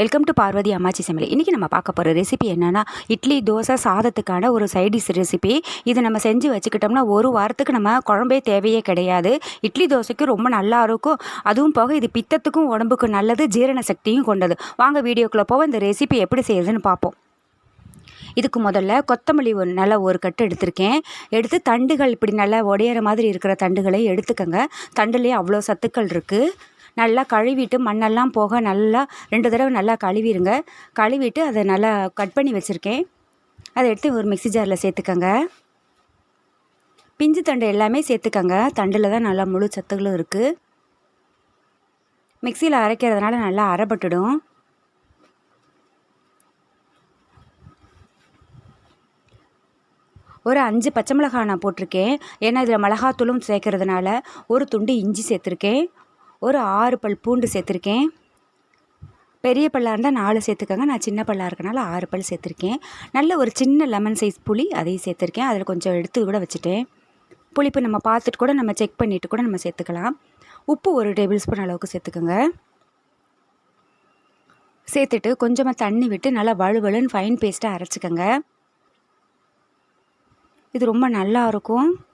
Welcome to Parvati அம்மாச்சி சமையல் இன்றைக்கி நம்ம பார்க்க போகிற ரெசிபி என்னென்னா இட்லி தோசை சாதத்துக்கான ஒரு சைடிஷ் ரெசிபி இது நம்ம செஞ்சு வச்சுக்கிட்டோம்னா ஒரு வாரத்துக்கு நம்ம குழம்பே தேவையே கிடையாது. இட்லி தோசைக்கு ரொம்ப நல்லா இருக்கும். அதுவும் போக இது பித்தத்துக்கும் உடம்புக்கு நல்லது ஜீரண சக்தியும் கொண்டது. வாங்க வீடியோக்குள்ளே போக இந்த ரெசிபி எப்படி செய்யுதுன்னு பார்ப்போம். இதுக்கு முதல்ல கொத்தமல்லி ஒரு நல்லா ஒரு கட்டு எடுத்திருக்கேன். எடுத்து தண்டுகள் இப்படி நல்லா உடையிற மாதிரி இருக்கிற தண்டுகளை எடுத்துக்கோங்க. தண்டுலேயே அவ்வளோ சத்துக்கள் இருக்குது நல்லா கழுவிட்டு மண்ணெல்லாம் போக நல்லா ரெண்டு தடவை நல்லா கழுவிடுங்க கழுவிட்டு அதை நல்லா கட் பண்ணி வச்சுருக்கேன். அதை எடுத்து ஒரு மிக்ஸி ஜாரில் சேர்த்துக்கோங்க. பிஞ்சு தண்டு எல்லாமே சேர்த்துக்கோங்க. தண்டில் தான் நல்லா முழு சத்துகளும் இருக்குது மிக்சியில் அரைக்கிறதுனால நல்லா அரைப்பட்டுடும் ஒரு அஞ்சு பச்சை மிளகாய் நான் போட்டிருக்கேன். ஏன்னா இதில் மிளகாத்தூளும் சேர்க்கறதுனால ஒரு துண்டு இஞ்சி சேர்த்துருக்கேன். ஒரு ஆறு பல் பூண்டு சேர்த்துருக்கேன். பெரிய பல்லாக இருந்தால் நாலு சேர்த்துக்கோங்க. நான் சின்ன பல்லாக இருக்கனால ஆறு பல் சேர்த்துருக்கேன். நல்ல ஒரு சின்ன லெமன் சைஸ் புளி அதையும் சேர்த்துருக்கேன். அதில் கொஞ்சம் எடுத்து கூட வச்சுட்டேன். புளிப்பு நம்ம பார்த்துட்டு கூட நம்ம செக் பண்ணிவிட்டு கூட நம்ம சேர்த்துக்கலாம். உப்பு ஒரு டேபிள் ஸ்பூன் அளவுக்கு சேர்த்துக்கோங்க. சேர்த்துட்டு கொஞ்சமாக தண்ணி விட்டு நல்லா வலுவலுன்னு ஃபைன் பேஸ்ட்டாக அரைச்சிக்கோங்க. இது ரொம்ப நல்லா இருக்கும்.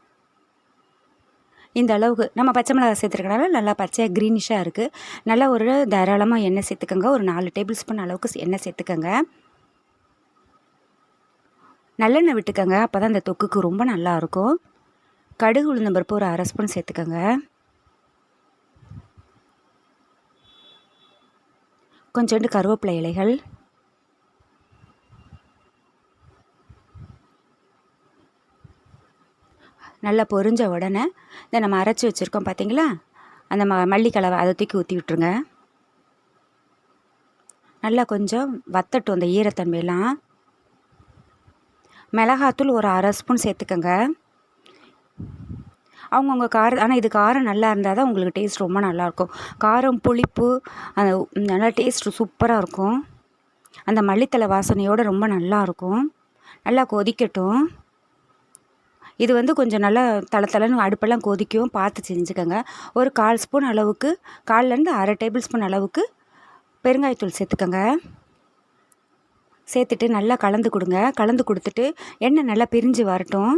இந்த அளவுக்கு. நம்ம பச்சை மிளகாய் சேர்த்துருக்கனால நல்லா பச்சையாக க்ரீனிஷாக இருக்குது நல்லா ஒரு தாராளமாக எண்ணெய் சேர்த்துக்கோங்க. ஒரு நாலு டேபிள் ஸ்பூன் அளவுக்கு எண்ணெய் சேர்த்துக்கோங்க. நல்லெண்ணெய் விட்டுக்கோங்க. அப்போ தான் இந்த தொக்குக்கு ரொம்ப நல்லாயிருக்கும் கடுகு உளுந்தம்பருப்பு ஒரு அரை ஸ்பூன் சேர்த்துக்கோங்க. கொஞ்சோண்டு கருவேப்பிலை இலைகள். நல்லா பொரிஞ்ச உடனே இதை நம்ம அரைச்சி வச்சுருக்கோம் பார்த்தீங்களா அந்த ம மல்லிக்கலவை அதை தூக்கி ஊற்றி விட்ருங்க நல்லா கொஞ்சம் வத்தட்டும் அந்த ஈரத்தன்மையெல்லாம். மிளகாத்தூள் ஒரு அரை ஸ்பூன் சேர்த்துக்கோங்க. அவங்கவுங்க காரம் ஆனால் இது காரம் நல்லா இருந்தால் தான் உங்களுக்கு டேஸ்ட் ரொம்ப நல்லாயிருக்கும் காரம் புளிப்பு அந்த நல்லா டேஸ்ட் சூப்பராக இருக்கும். அந்த மல்லித்தலை வாசனையோடு ரொம்ப நல்லாயிருக்கும் நல்லா கொதிக்கட்டும். இது வந்து கொஞ்சம் நல்லா தள தளன்னு அடுப்பெல்லாம் கொதிக்கும் பார்த்து செஞ்சுக்கோங்க. ஒரு கால் ஸ்பூன் அளவுக்கு கால்லேருந்து அரை டேபிள் ஸ்பூன் அளவுக்கு பெருங்காயத்தூள் சேர்த்துக்கோங்க. சேர்த்துட்டு நல்லா கலந்து கொடுங்க. கலந்து கொடுத்துட்டு எண்ணெய் நல்லா பிரிஞ்சு வரட்டும்.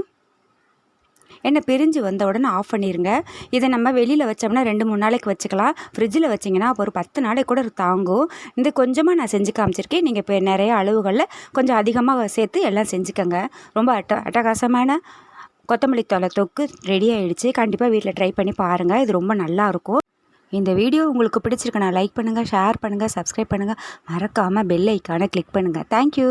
எண்ணெய் பிரிஞ்சு வந்த உடனே ஆஃப் பண்ணிடுங்க இதை நம்ம வெளியில் வச்சோம்னா ரெண்டு மூணு நாளைக்கு வச்சுக்கலாம். ஃப்ரிட்ஜில் வச்சிங்கன்னா அப்போ ஒரு பத்து நாளைக்கு கூட தாங்கும். இந்த கொஞ்சமாக நான் செஞ்சு காமிச்சிருக்கேன். நீங்கள் இப்போ நிறைய அளவுகளில் கொஞ்சம் அதிகமாக சேர்த்து எல்லாம் செஞ்சுக்கோங்க. ரொம்ப அட்ட அட்டகாசமான கொத்தமல்லி தலை தொக்கு ரெடி ஆகிடுச்சு கண்டிப்பாக வீட்டில் ட்ரை பண்ணி பாருங்கள் இது ரொம்ப நல்லாயிருக்கும் இந்த வீடியோ உங்களுக்கு பிடிச்சிருக்குண்ணா லைக் பண்ணுங்கள் ஷேர் பண்ணுங்கள் சப்ஸ்கிரைப் பண்ணுங்கள் மறக்காமல் பெல் ஐக்கானை கிளிக் பண்ணுங்கள் தேங்க்யூ